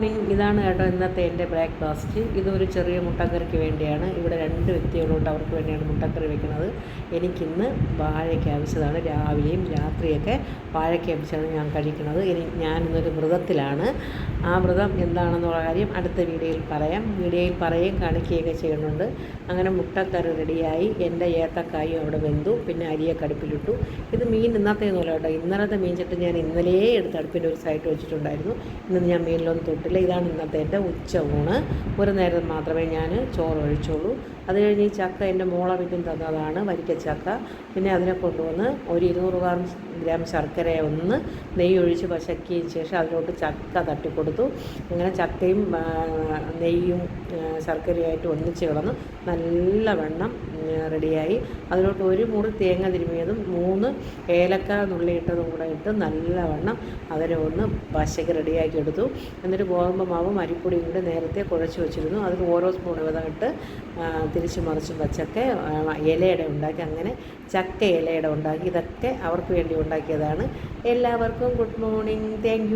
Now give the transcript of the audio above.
Morning ഇതാണ് കേട്ടോ ഇന്നത്തെ എന്റെ ബ്രേക്ക്ഫാസ്റ്റ് ഇതൊരു ചെറിയ മുട്ടക്കറിക്ക് വേണ്ടിയാണ്. ഇവിടെ രണ്ട് വ്യക്തികളുണ്ട്. അവർക്ക് വേണ്ടിയാണ് മുട്ടക്കറി വെക്കുന്നത്. എനിക്കിന്ന് വാഴയ്ക്ക് ആവശ്യമാണ്. രാവിലെയും രാത്രിയൊക്കെ വാഴയ്ക്ക് ആവശ്യമാണ് ഞാൻ കഴിക്കുന്നത്. ഇനി ഞാനിന്നൊരു വ്രതത്തിലാണ്. ആ വ്രതം എന്താണെന്നുള്ള കാര്യം അടുത്ത വീഡിയോയിൽ പറയാം. വീഡിയോയിൽ പറയുകയും കാണിക്കുകയൊക്കെ ചെയ്യുന്നുണ്ട്. അങ്ങനെ മുട്ടക്കറി റെഡിയായി. എന്റെ ഏത്തക്കായും അവിടെ വെന്തു. പിന്നെ അരിയെ കടുപ്പിലിട്ടു. ഇത് മീൻ ഇന്നത്തെ ഇന്നത്തേന്നല്ല കേട്ടോ. ഇന്നലത്തെ മീൻ ചട്ടി ഞാൻ ഇന്നലെയേ എടുത്ത് അടുപ്പിന്റെ ഒരു സൈഡ് വെച്ചിട്ടുണ്ടായിരുന്നു. ഇന്ന് ഞാൻ മീനിലൊന്നും തൊട്ടില്ല ഇതാണ് ഇന്നത്തെ എന്റെ ഉച്ച ഊണ്. ഒരു നേരം മാത്രമേ ഞാൻ ചോറ് ഒഴിച്ചുള്ളൂ. അത് കഴിഞ്ഞ് ഈ ചക്ക എന്റെ മോളെ വീട്ടിൽ തന്നതാണ് വരിക്കച്ചക്ക പിന്നെ അതിനെ കൊണ്ടുവന്ന് ഒരു ഇരുന്നൂറ് ഗ്രാം ഗ്രാം ശർക്കര ഒന്ന് നെയ്യ് ഒഴിച്ച് പശക്കിയതിന് ശേഷം അതിലോട്ട് ചക്ക തട്ടിക്കൊടുത്തു. അങ്ങനെ ചക്കയും നെയ്യും ശർക്കരയായിട്ട് ഒന്നിച്ച് കിളന്ന് നല്ല വെണ്ണം റെഡിയായി. അതിലോട്ട് ഒരു മുറി തേങ്ങ തിരുമിയതും മൂന്ന് ഏലക്ക നുള്ളിയിട്ടതും കൂടെ ഇട്ട് നല്ലവണ്ണം അതിനെ ഒന്ന് പശക്ക് റെഡിയാക്കി എടുത്തു. എന്നിട്ട് ഗോതമ്പ് മാവും അരിപ്പൊടിയും കൂടി നേരത്തെ കുഴച്ച് വെച്ചിരുന്നു. അതിൽ ഓരോ സ്പൂൺ വിധമായിട്ട് തിരിച്ചു മറിച്ചും വച്ചൊക്കെ ആ, ഇലയുടെ ഉണ്ടാക്കി അങ്ങനെ ചക്ക ഇലയുടെ ഉണ്ടാക്കി. ഇതൊക്കെ അവർക്ക് വേണ്ടി ഉണ്ടാക്കിയതാണ്. എല്ലാവർക്കും ഗുഡ് മോർണിംഗ് താങ്ക്